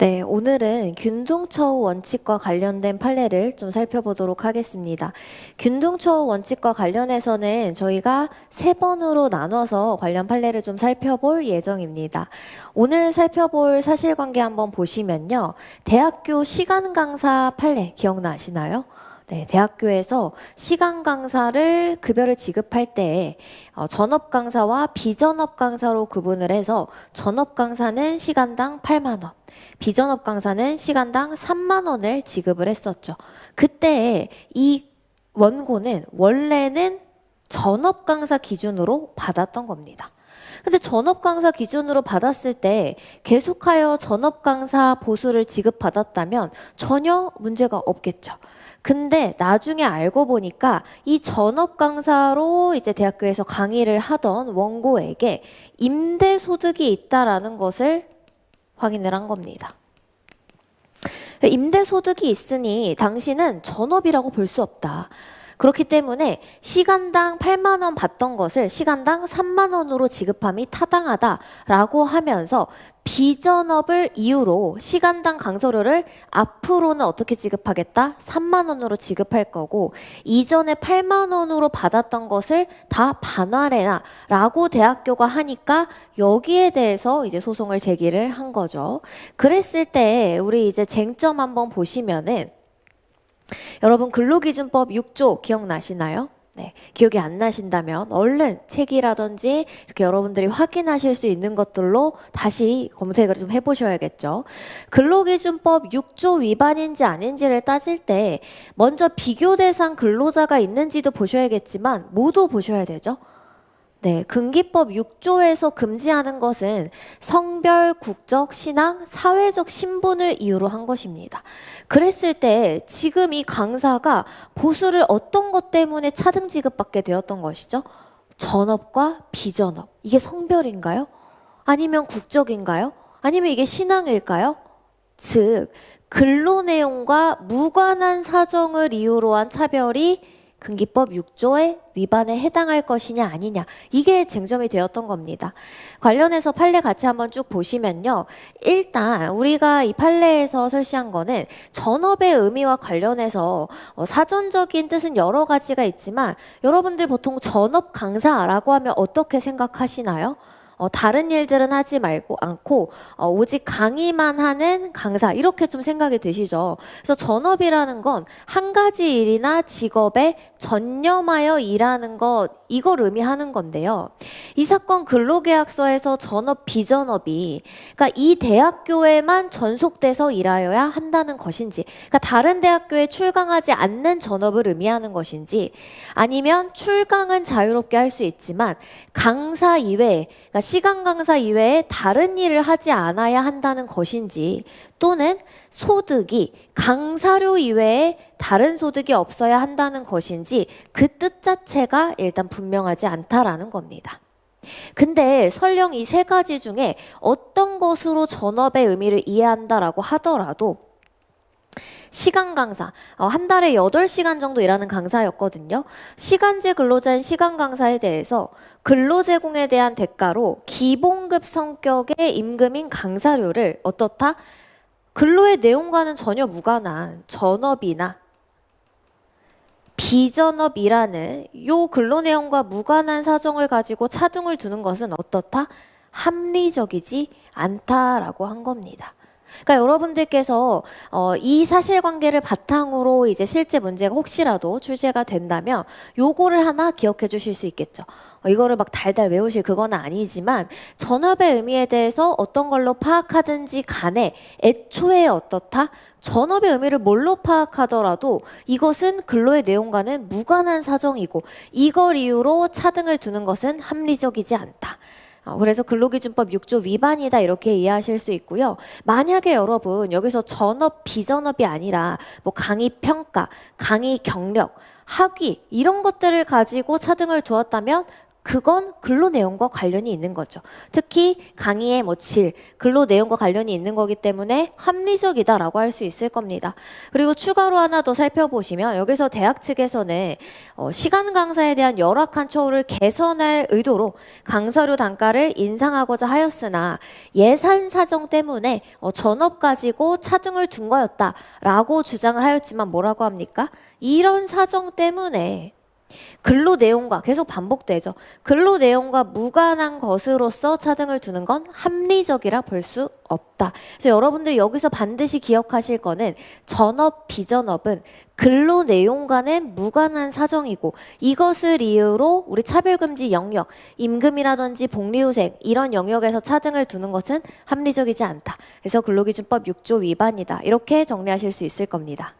네, 오늘은 균등처우 원칙과 관련된 판례를 좀 살펴보도록 하겠습니다. 균등처우 원칙과 관련해서는 저희가 세 번으로 나눠서 관련 판례를 좀 살펴볼 예정입니다. 오늘 살펴볼 사실관계 한번 보시면요. 대학교 시간 강사 판례 기억나시나요? 네, 대학교에서 시간 강사를 급여를 지급할 때 어, 전업 강사와 비전업 강사로 구분을 해서 전업 강사는 시간당 8만 원, 비전업 강사는 시간당 3만 원을 지급을 했었죠. 그때 이 원고는 원래는 전업 강사 기준으로 받았던 겁니다. 근데 전업 강사 기준으로 받았을 때 계속하여 전업 강사 보수를 지급받았다면 전혀 문제가 없겠죠. 근데 나중에 알고 보니까 이 전업 강사로 이제 대학교에서 강의를 하던 원고에게 임대 소득이 있다라는 것을 확인을 한 겁니다. 임대 소득이 있으니 당신은 전업이라고 볼 수 없다. 그렇기 때문에 시간당 8만 원 받던 것을 시간당 3만 원으로 지급함이 타당하다라고 하면서 비전업을 이유로 시간당 강서료를 앞으로는 어떻게 지급하겠다? 3만 원으로 지급할 거고 이전에 8만 원으로 받았던 것을 다 반환해라 라고 대학교가 하니까 여기에 대해서 이제 소송을 제기를 한 거죠. 그랬을 때 우리 이제 쟁점 한번 보시면은 여러분 근로기준법 6조 기억나시나요? 네, 기억이 안 나신다면 얼른 책이라든지 이렇게 여러분들이 확인하실 수 있는 것들로 다시 검색을 좀 해보셔야겠죠. 근로기준법 6조 위반인지 아닌지를 따질 때 먼저 비교 대상 근로자가 있는지도 보셔야겠지만 모두 보셔야 되죠. 네, 금기법 6조에서 금지하는 것은 성별, 국적, 신앙, 사회적 신분을 이유로 한 것입니다. 그랬을 때 지금 이 강사가 보수를 어떤 것 때문에 차등 지급받게 되었던 것이죠? 전업과 비전업. 이게 성별인가요? 아니면 국적인가요? 아니면 이게 신앙일까요? 즉, 근로 내용과 무관한 사정을 이유로 한 차별이 금기법 6조의 위반에 해당할 것이냐 아니냐 이게 쟁점이 되었던 겁니다. 관련해서 판례 같이 한번 쭉 보시면요. 일단 우리가 이 판례에서 설시한 거는 전업의 의미와 관련해서 어, 사전적인 뜻은 여러 가지가 있지만 여러분들 보통 전업 강사라고 하면 어떻게 생각하시나요? 어, 다른 일들은 하지 말고 않고 어, 오직 강의만 하는 강사 이렇게 좀 생각이 드시죠. 그래서 전업이라는 건 한 가지 일이나 직업에 전념하여 일하는 것 이걸 의미하는 건데요. 이 사건 근로계약서에서 전업 비전업이 그러니까 이 대학교에만 전속돼서 일하여야 한다는 것인지 그러니까 다른 대학교에 출강하지 않는 전업을 의미하는 것인지 아니면 출강은 자유롭게 할 수 있지만 강사 이외에 그러니까 시간 강사 이외에 다른 일을 하지 않아야 한다는 것인지 또는 소득이 강사료 이외에 다른 소득이 없어야 한다는 것인지 그 뜻 자체가 일단 분명하지 않다라는 겁니다. 근데 설령 이 세 가지 중에 어떤 것으로 전업의 의미를 이해한다라고 하더라도 시간 강사, 어, 한 달에 8시간 정도 일하는 강사였거든요. 시간제 근로자인 시간 강사에 대해서 근로 제공에 대한 대가로 기본급 성격의 임금인 강사료를 어떻다? 근로의 내용과는 전혀 무관한 전업이나 비전업이라는 요 근로 내용과 무관한 사정을 가지고 차등을 두는 것은 어떻다? 합리적이지 않다라고 한 겁니다. 그러니까 여러분들께서 어, 이 사실관계를 바탕으로 이제 실제 문제가 혹시라도 출제가 된다면 요거를 하나 기억해 주실 수 있겠죠. 어, 이거를 막 달달 외우실 그건 아니지만 전업의 의미에 대해서 어떤 걸로 파악하든지 간에 애초에 어떻다? 전업의 의미를 뭘로 파악하더라도 이것은 근로의 내용과는 무관한 사정이고 이걸 이유로 차등을 두는 것은 합리적이지 않다. 어, 그래서 근로기준법 6조 위반이다 이렇게 이해하실 수 있고요. 만약에 여러분 여기서 전업 비전업이 아니라 뭐 강의 평가, 강의 경력, 학위 이런 것들을 가지고 차등을 두었다면 그건 근로 내용과 관련이 있는 거죠. 특히 강의의 뭐 질, 근로 내용과 관련이 있는 거기 때문에 합리적이다라고 할 수 있을 겁니다. 그리고 추가로 하나 더 살펴보시면 여기서 대학 측에서는 어, 시간 강사에 대한 열악한 처우를 개선할 의도로 강사료 단가를 인상하고자 하였으나 예산 사정 때문에 어, 전업 가지고 차등을 둔 거였다라고 주장을 하였지만 뭐라고 합니까? 이런 사정 때문에 근로 내용과 계속 반복되죠. 근로 내용과 무관한 것으로서 차등을 두는 건 합리적이라 볼 수 없다. 그래서 여러분들이 여기서 반드시 기억하실 거는 전업, 비전업은 근로 내용과는 무관한 사정이고 이것을 이유로 우리 차별금지 영역, 임금이라든지 복리후생 이런 영역에서 차등을 두는 것은 합리적이지 않다. 그래서 근로기준법 6조 위반이다. 이렇게 정리하실 수 있을 겁니다.